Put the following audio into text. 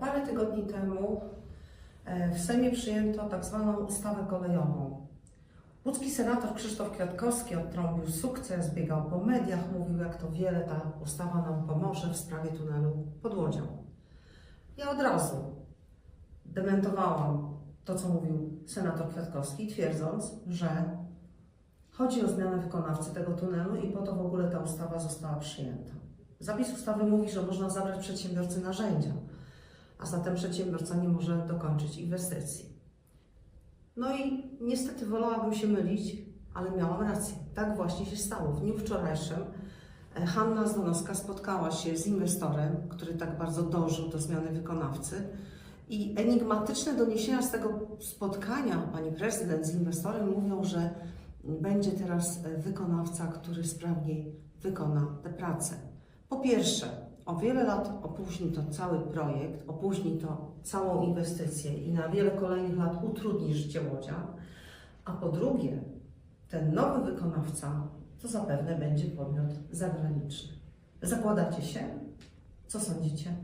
Parę tygodni temu e, w Sejmie przyjęto tak zwaną ustawę kolejową. Łódzki senator Krzysztof Kwiatkowski odtrąbił sukces, biegał po mediach, mówił jak to wiele ta ustawa nam pomoże w sprawie tunelu pod Łodzią. Ja od razu dementowałam to, co mówił senator Kwiatkowski, twierdząc, że chodzi o zmianę wykonawcy tego tunelu i po to w ogóle ta ustawa została przyjęta. Zapis ustawy mówi, że można zabrać przedsiębiorcy narzędzia, a zatem przedsiębiorca nie może dokończyć inwestycji. No i niestety wolałabym się mylić, ale miałam rację. Tak właśnie się stało. W dniu wczorajszym e, Hanna Zdonowska spotkała się z inwestorem, który tak bardzo dążył do zmiany wykonawcy. I enigmatyczne doniesienia z tego spotkania pani prezydent z inwestorem mówią, że będzie teraz e, wykonawca, który sprawniej wykona tę pracę. Po pierwsze, o wiele lat opóźni to cały projekt, opóźni to całą inwestycję i na wiele kolejnych lat utrudni życie łodzian. A po drugie, ten nowy wykonawca to zapewne będzie podmiot zagraniczny. Zakładacie się? Co sądzicie?